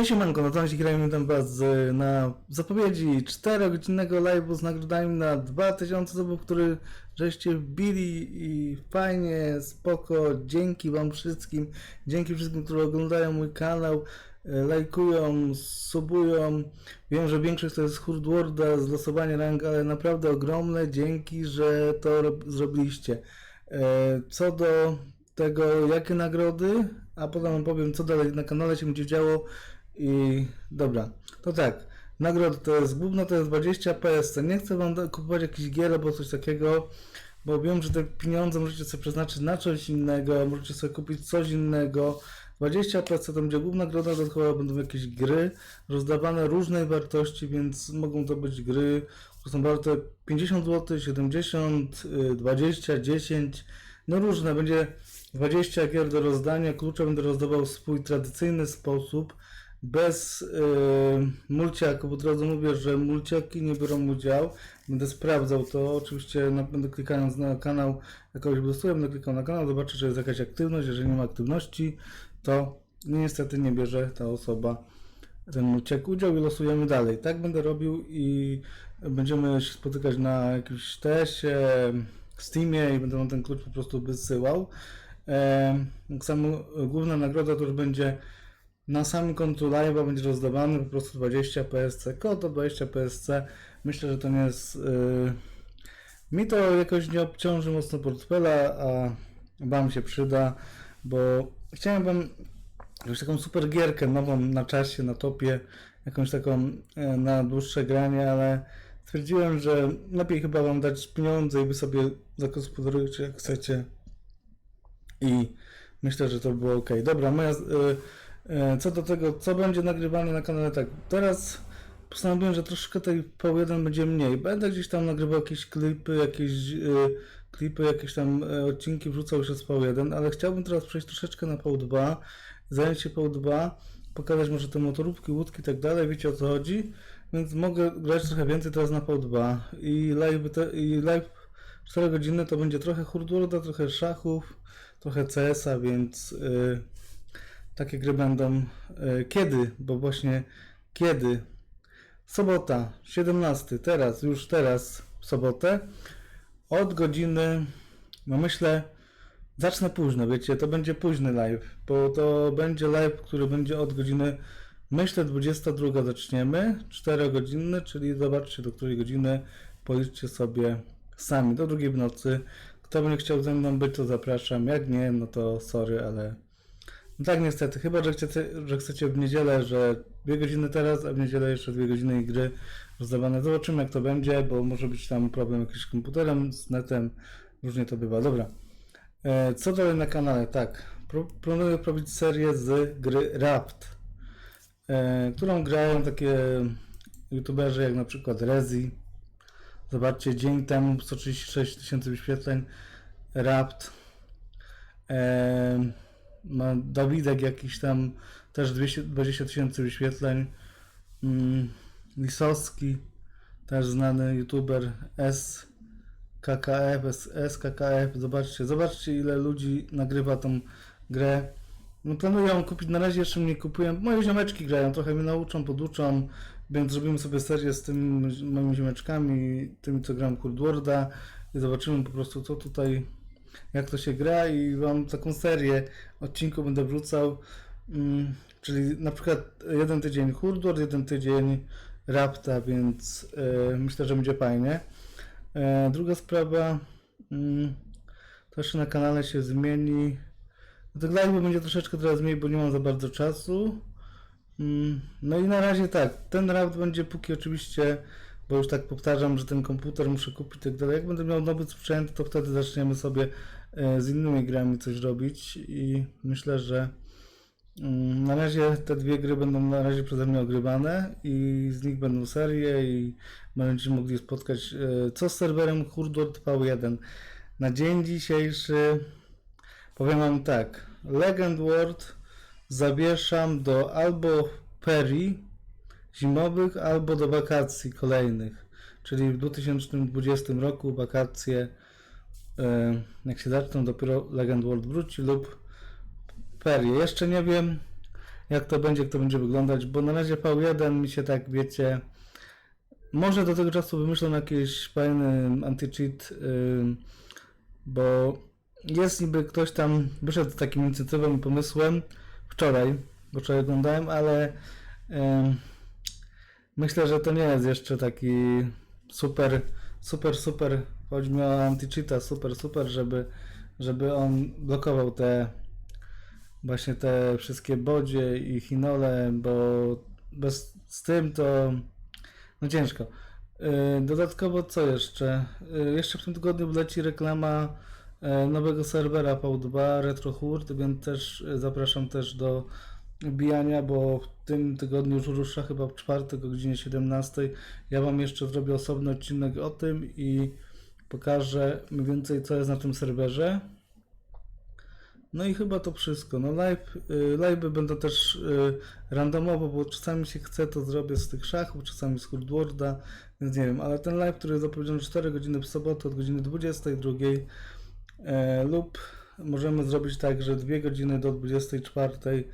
Hej siemanko, grajmy tam was y, na zapowiedzi 4-godzinnego live'u z nagrodami na 2000 subów, który żeście wbili i fajnie, spoko, dzięki wam wszystkim, dzięki wszystkim, którzy oglądają mój kanał, y, lajkują, subują, wiem, że większość to jest Hurdworda z losowania ale naprawdę ogromne dzięki, że to rob- zrobiliście. E, Co do tego, jakie nagrody, a potem powiem, co dalej na kanale się będzie działo. I dobra, to tak. Nagrody to jest główno to jest 20 PSC. Nie chcę wam kupować jakichś gier albo coś takiego, bo wiem, że te pieniądze możecie sobie przeznaczyć na coś innego, możecie sobie kupić coś innego. 20 PSC to będzie główna nagroda, dodatkowo będą jakieś gry rozdawane różnej wartości, więc mogą to być gry, które są warte 50 zł, 70, y, 20, 10, no różne. Będzie 20 gier do rozdania, klucze będę rozdawał w swój tradycyjny sposób, bez yy, bo od razu mówię, że mulciaki nie biorą udziału. Będę sprawdzał to, oczywiście na, będę klikając na kanał, jakoś wylosuję, będę klikał na kanał, zobaczę, czy jest jakaś aktywność, jeżeli nie ma aktywności, to niestety nie bierze ta osoba ten mulciak udział i losujemy dalej. Tak będę robił i będziemy się spotykać na jakimś teście, Steamie i będę wam ten klucz po prostu wysyłał. E, tak samo główna nagroda to już będzie na samym końcu live'a będzie rozdawany po prostu 20 PSC, kod to 20 PSC. Myślę, że to nie jest. Yy... Mi to jakoś nie obciąży mocno portfela, a Wam się przyda, bo chciałem Wam jakąś taką super gierkę nową na czasie, na topie, jakąś taką e, na dłuższe granie, ale stwierdziłem, że lepiej chyba Wam dać pieniądze i Wy sobie zagospodarujcie jak chcecie i myślę, że to było ok. Dobra, moja. y, y, co do tego, co będzie nagrywane na kanale, tak. Teraz postanowiłem, że troszkę tej V1 będzie mniej. Będę gdzieś tam nagrywał jakieś klipy, jakieś y, klipy, jakieś tam y, odcinki wrzucał już z V1, ale chciałbym teraz przejść troszeczkę na V2, zająć się V2, pokazać może te motorówki, łódki i tak dalej, wiecie o co chodzi, więc mogę grać trochę więcej teraz na V2 i live, te, i live 4 godziny to będzie trochę hurdurda, trochę szachów, trochę CS-a, więc takie gry będą. Y, kiedy? Bo właśnie kiedy? Sobota, 17, teraz, już teraz, w sobotę, od godziny, no myślę, zacznę późno, wiecie, to będzie późny live, bo to będzie live, który będzie od godziny, myślę, 22 zaczniemy, 4 godziny, czyli zobaczcie do której godziny, policzcie sobie sami, do drugiej w nocy. Kto będzie chciał ze mną być, to zapraszam, jak nie, no to sorry, ale no tak niestety, chyba, że chcecie, że chcecie w niedzielę, że dwie godziny teraz, a w niedzielę jeszcze dwie godziny i gry rozdawane. Zobaczymy jak to będzie, bo może być tam problem jakiś z komputerem, z netem, różnie to bywa. Dobra. E, co dalej na kanale? Tak, planuję robić serię z gry Rapt, e, którą grają takie youtuberzy jak na przykład Rezi. Zobaczcie, dzień temu 136 tysięcy wyświetleń, Rapt. E, ma Dawidek jakiś tam też 220 tysięcy wyświetleń. Mm, Lisowski, też znany youtuber SKKF, SKKF, zobaczcie, zobaczcie ile ludzi nagrywa tą grę. No planuję kupić, na razie jeszcze mnie kupują, moje ziomeczki grają, trochę mnie nauczą, poduczą, więc zrobimy sobie serię z tym moimi ziomeczkami, tymi co gram Worda i zobaczymy po prostu co tutaj jak to się gra i wam taką serię odcinków będę wrzucał. Mm, czyli na przykład jeden tydzień Hurdor, jeden tydzień Rapta, więc e, myślę, że będzie fajnie. E, druga sprawa, mm, to jeszcze na kanale się zmieni. Tych live'ów będzie troszeczkę teraz mniej, bo nie mam za bardzo czasu. Mm, No i na razie tak, ten rapt będzie póki oczywiście, bo już tak powtarzam, że ten komputer muszę kupić i tak dalej. Jak będę miał nowy sprzęt, to wtedy zaczniemy sobie e, z innymi grami coś robić i myślę, że mm, na razie te dwie gry będą na razie przeze mnie ogrywane i z nich będą serie i będziecie mogli spotkać e, co z serwerem Hurdor V1. Na dzień dzisiejszy powiem wam tak, Legend World zawieszam do albo Perry zimowych, albo do wakacji kolejnych. Czyli w 2020 roku wakacje, e, jak się zaczną, dopiero Legend World wróci lub Perry. Jeszcze nie wiem, jak to będzie, jak to będzie wyglądać, bo na razie V1 mi się tak, wiecie, może do tego czasu wymyślą jakiś fajny anti-cheat, ym, bo jest niby ktoś tam wyszedł z takim inicjatywą i pomysłem wczoraj, bo wczoraj oglądałem, ale myślę, że to nie jest jeszcze taki super, super, super, chodzi mi o anti-cheata, super, super, żeby, żeby on blokował te właśnie te wszystkie bodzie i chinole, bo bez z tym to no ciężko. Yy, Dodatkowo co jeszcze? Yy, Jeszcze w tym tygodniu leci reklama e, nowego serwera V2 Retro Hurt, więc też zapraszam też do wbijania, bo w tym tygodniu już rusza chyba w czwartek o godzinie 17. Ja Wam jeszcze zrobię osobny odcinek o tym i pokażę mniej więcej co jest na tym serwerze. No i chyba to wszystko. No live, y, live'y będą też y, randomowo, bo czasami się chce, to zrobię z tych szachów, czasami z Hurdworda, więc nie wiem, ale ten live, który jest zapowiedziany 4 godziny w sobotę od godziny 22 e, lub możemy zrobić tak, że 2 godziny do 24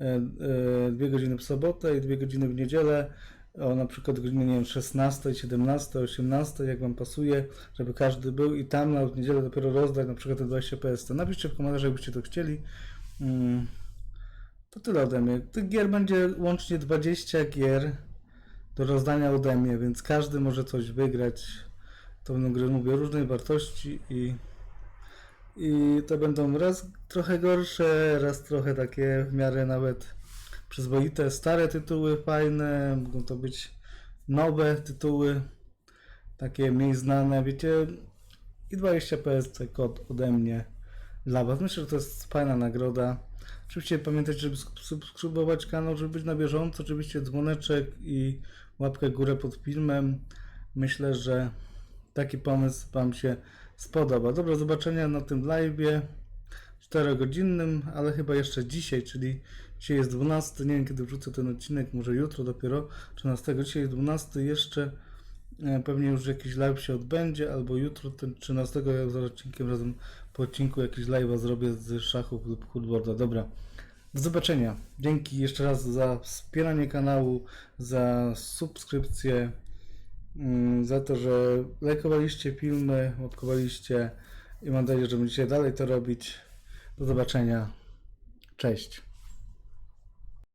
e, e, 2 godziny w sobotę i 2 godziny w niedzielę o na przykład godzinie nie wiem, 16, 17, 18, jak Wam pasuje, żeby każdy był i tam na niedzielę dopiero rozdać na przykład te 20 PST. Napiszcie w komentarzach, jakbyście to chcieli. Mm, To tyle ode mnie. Tych gier będzie łącznie 20 gier do rozdania ode mnie, więc każdy może coś wygrać. To będą gry, mówię, różnej wartości i i to będą raz trochę gorsze, raz trochę takie w miarę nawet przyzwoite, stare tytuły fajne, mogą to być nowe tytuły, takie mniej znane, wiecie, i 20 PSC kod ode mnie dla Was. Myślę, że to jest fajna nagroda. Oczywiście pamiętajcie, żeby sk- subskrybować kanał, żeby być na bieżąco, oczywiście dzwoneczek i łapkę górę pod filmem. Myślę, że taki pomysł Wam się spodoba. Do zobaczenia na tym live'ie 4-godzinnym, ale chyba jeszcze dzisiaj, czyli dzisiaj jest 12, nie wiem kiedy wrzucę ten odcinek, może jutro dopiero 13, dzisiaj jest 12, jeszcze e, pewnie już jakiś live się odbędzie, albo jutro ten 13, jak z odcinkiem razem po odcinku jakiś live'a zrobię z szachów lub hoodboarda. Dobra, do zobaczenia. Dzięki jeszcze raz za wspieranie kanału, za subskrypcję, za to, że lajkowaliście filmy, łapkowaliście i mam nadzieję, że będziecie dalej to robić. Do zobaczenia. Cześć.